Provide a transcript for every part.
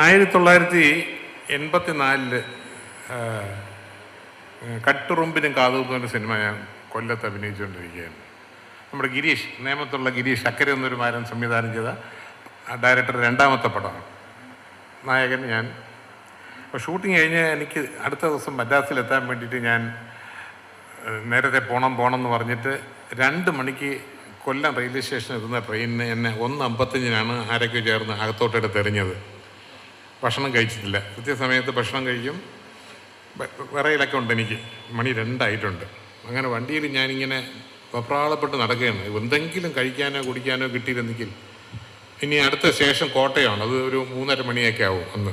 ആയിരത്തി തൊള്ളായിരത്തി എൺപത്തി നാലിൽ കട്ടുറുമ്പിനും കാതൂക്കുന്ന സിനിമ ഞാൻ കൊല്ലത്ത് അഭിനയിച്ചുകൊണ്ടിരിക്കുകയാണ്. നമ്മുടെ ഗിരീഷ് നേമത്തുള്ള ഗിരീഷ് അക്കരെ എന്നൊരു മാരൻ സംവിധാനം ചെയ്ത ഡയറക്ടർ രണ്ടാമത്തെ പടമാണ് നായകൻ ഞാൻ. അപ്പോൾ ഷൂട്ടിങ് കഴിഞ്ഞ് എനിക്ക് അടുത്ത ദിവസം മദ്രാസിലെത്താൻ വേണ്ടിയിട്ട് ഞാൻ നേരത്തെ പോകണം പോകണം എന്ന് പറഞ്ഞിട്ട് രണ്ട് മണിക്ക് കൊല്ലം റെയിൽവേ സ്റ്റേഷനിൽ എത്തുന്ന ട്രെയിനിന് എന്നെ ഒന്ന് അമ്പത്തഞ്ചിനാണ് ആരൊക്കെ ചേർന്ന് അകത്തോട്ടെടുത്ത് എറിഞ്ഞത്. ഭക്ഷണം കഴിച്ചിട്ടില്ല. കൃത്യസമയത്ത് ഭക്ഷണം കഴിക്കും. വിറയിലൊക്കെ ഉണ്ട് എനിക്ക്. മണി രണ്ടായിട്ടുണ്ട്. അങ്ങനെ വണ്ടിയിൽ ഞാനിങ്ങനെ വെപ്രാളപ്പെട്ട് നടക്കുകയാണ്. എന്തെങ്കിലും കഴിക്കാനോ കുടിക്കാനോ കിട്ടിയിരുന്നെങ്കിൽ ഇനി അടുത്ത സ്റ്റേഷൻ കോട്ടയമാണ് അത് ഒരു മൂന്നര മണിയൊക്കെ ആവും അന്ന്.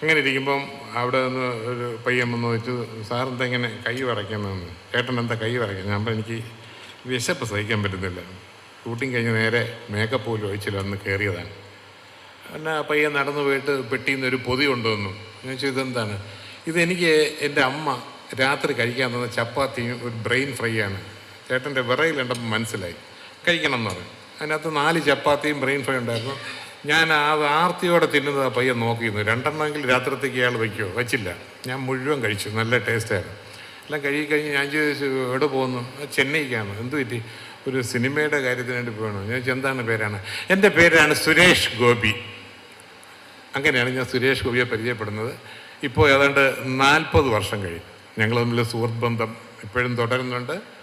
അങ്ങനെ ഇരിക്കുമ്പം അവിടെ നിന്ന് ഒരു പയ്യൻ വന്ന് വെച്ചു സാറെന്താ ഇങ്ങനെ കൈ വരയ്ക്കുന്നതെന്ന് ചേട്ടൻ എന്താ കൈ വരയ്ക്കുന്നത് ഞാൻ എനിക്ക് വിശപ്പ് സഹിക്കാൻ പറ്റുന്നില്ല. ഷൂട്ടിങ് കഴിഞ്ഞ് നേരെ മേക്കപ്പ് പോലും ഒഴിച്ചില്ല. അന്ന് കയറിയതാണ്. പിന്നെ പയ്യെ നടന്നു പോയിട്ട് പെട്ടിയിൽ നിന്ന് ഒരു പൊതി കൊണ്ടുവന്നു. ഞാൻ ചോദിച്ചു ഇതെന്താണ്? ഇതെനിക്ക് എന്റെ അമ്മ രാത്രി കഴിക്കാൻ തന്ന ചപ്പാത്തിയും ഒരു ബ്രെയിൻ ഫ്രൈ ആണ്. ചേട്ടന്റെ വിറയിൽ മനസ്സിലായി. കഴിക്കണം എന്ന് പറഞ്ഞു. അതിനകത്ത് നാല് ചപ്പാത്തിയും ബ്രെയിൻ ഫ്രൈ ഉണ്ടായിരുന്നു. ഞാൻ അത് ആർത്തിയോടെ തിന്നുന്നത് ആ പയ്യൻ നോക്കിയിരുന്നു. രണ്ടെണ്ണമെങ്കിൽ രാത്രിത്തേക്ക് ഇയാൾ വയ്ക്കുമോ വെച്ചില്ല. ഞാൻ മുഴുവൻ കഴിച്ചു. നല്ല ടേസ്റ്റായിരുന്നു എല്ലാം കഴുകി കഴിഞ്ഞ് ഞാൻ ചോദിച്ചു എവിടെ പോകുന്നു? "ആ, ചെന്നൈക്കാണ്. എന്ത് പറ്റി? ഒരു സിനിമയുടെ കാര്യത്തിന് വേണ്ടി പോകണം ഞാൻ എന്താണ് പേരാണ്? എന്റെ പേരാണ് സുരേഷ് ഗോപി. അങ്ങനെയാണ് ഞാൻ സുരേഷ് ഗോപിയെ പരിചയപ്പെടുന്നത്. ഇപ്പോൾ ഏതാണ്ട് നാൽപ്പത് വർഷം കഴിഞ്ഞു. ഞങ്ങൾ തമ്മിൽ സുഹൃത്ത് ബന്ധം ഇപ്പോഴും തുടരുന്നുണ്ട്.